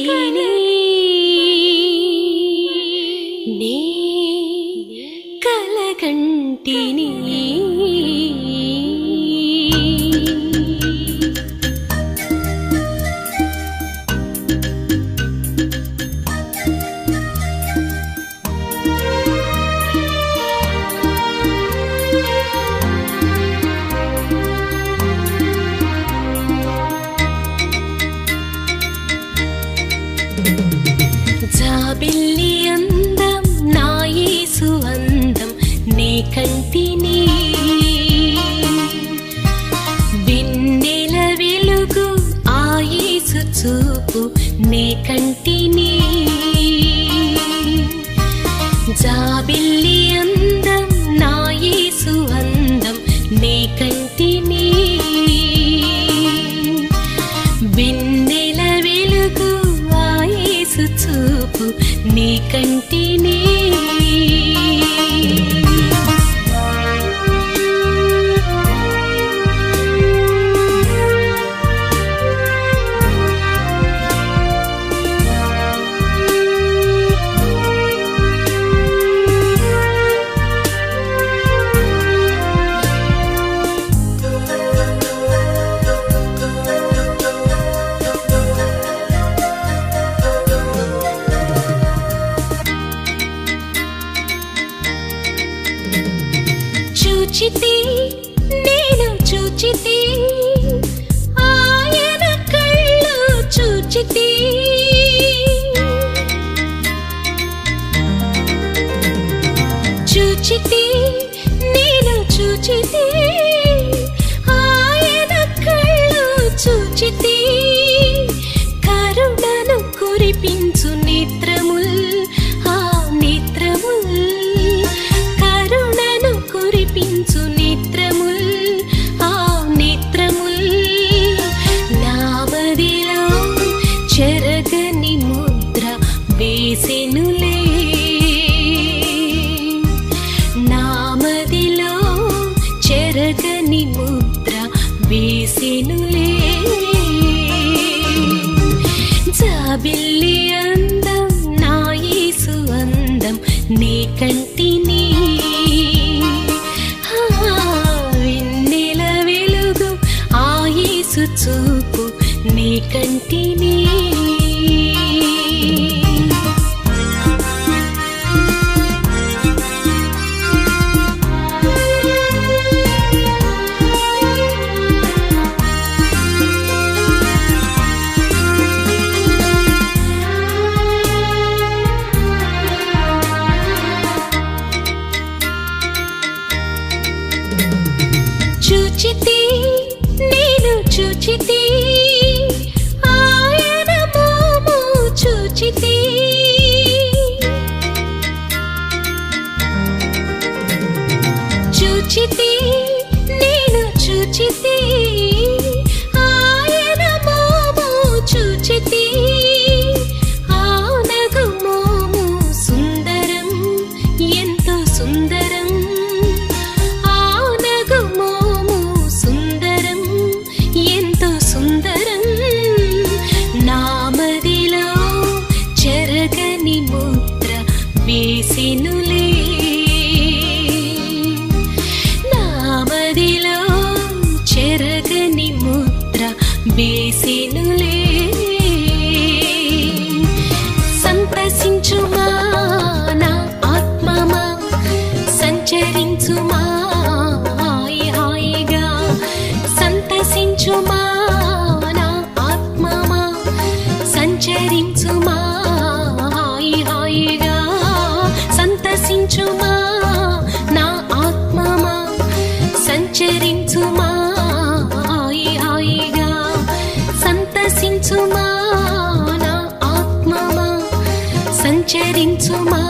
తిని నీ కలకంటిని యేసు చూపు నే కంటిని. జాబిల్లి అందం నా యేసు అందం నే కంటిని. వెన్నెల వెలుగు ఆ యేసు చూపు నీ కంటిని. చూచితి నేను చూచితి. ఆయన కళ్ళు చూచితే. చూచితే నేను చూచితి. చెరగని ముద్ర వేసెనులే జాబిల్లి అందం నా యేసు అందం నీ కంటిని. ఆ, వెన్నెల వెలుగు ఆ యేసు చూపు నీ కంటిని. చూచితి నేను చూచితి. vì xin nữ lý to my